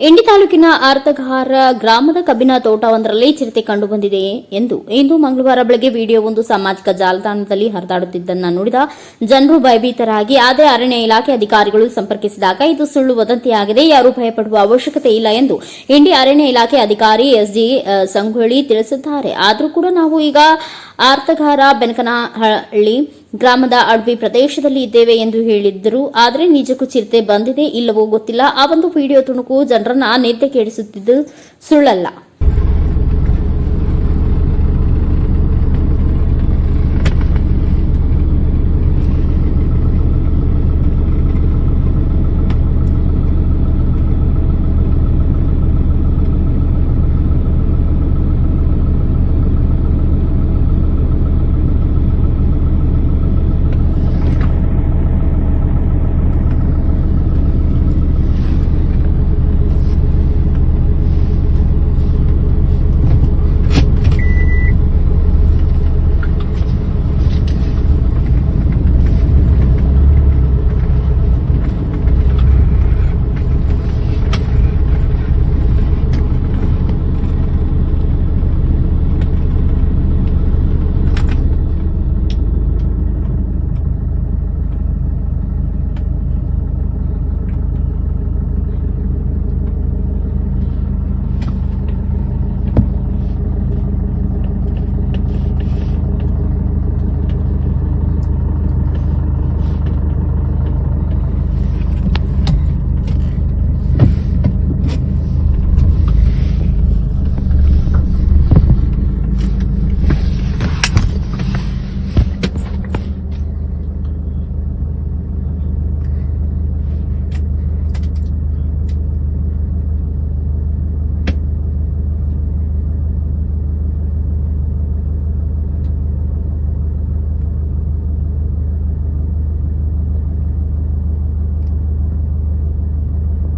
ಇಂಡಿ ತಾಲೂಕಿನ ಆರ್ತಗಹಾರ ಗ್ರಾಮದ ಕಬ್ಬಿನ ತೋಟವೊಂದರಲ್ಲಿ ಚಿರತೆ ಕಂಡುಬಂದಿದೆ ಎಂದು ಇಂದು ಮಂಗಳವಾರ ಬೆಳಗ್ಗೆ ವಿಡಿಯೋವೊಂದು ಸಾಮಾಜಿಕ ಜಾಲತಾಣದಲ್ಲಿ ಹರಿದಾಡುತ್ತಿದ್ದನ್ನು ನೋಡಿದ ಜನರು ಭಯಭೀತರಾಗಿ, ಆದರೆ ಅರಣ್ಯ ಇಲಾಖೆ ಅಧಿಕಾರಿಗಳು ಸಂಪರ್ಕಿಸಿದಾಗ ಇದು ಸುಳ್ಳು ವದಂತಿಯಾಗಿದೆ ಯಾರೂ ಭಯಪಡುವ ಅವಶ್ಯಕತೆ ಇಲ್ಲ ಎಂದು ಇಂಡಿ ಅರಣ್ಯ ಇಲಾಖೆ ಅಧಿಕಾರಿ ಎಸ್ಡಿ ಸಂಗೊಳ್ಳಿ ತಿಳಿಸಿದ್ದಾರೆ. ಆದರೂ ಕೂಡ ನಾವು ಈಗ ಆರ್ತಗಾರ ಬೆನಕನಹಳ್ಳಿ ಗ್ರಾಮದ ಅಡ್ವಿ ಪ್ರದೇಶದಲ್ಲಿ ಇದ್ದೇವೆ ಎಂದು ಹೇಳಿದ್ದರು. ಆದರೆ ನಿಜಕ್ಕೂ ಚಿರತೆ ಬಂದಿದೆ, ಇಲ್ಲವೋ ಗೊತ್ತಿಲ್ಲ. ಆ ಒಂದು ವಿಡಿಯೋ ತುಣುಕು ಜನರನ್ನ ನಿದ್ದೆ ಕೇಳಿಸುತ್ತಿದ್ದು ಸುಳ್ಳಲ್ಲ.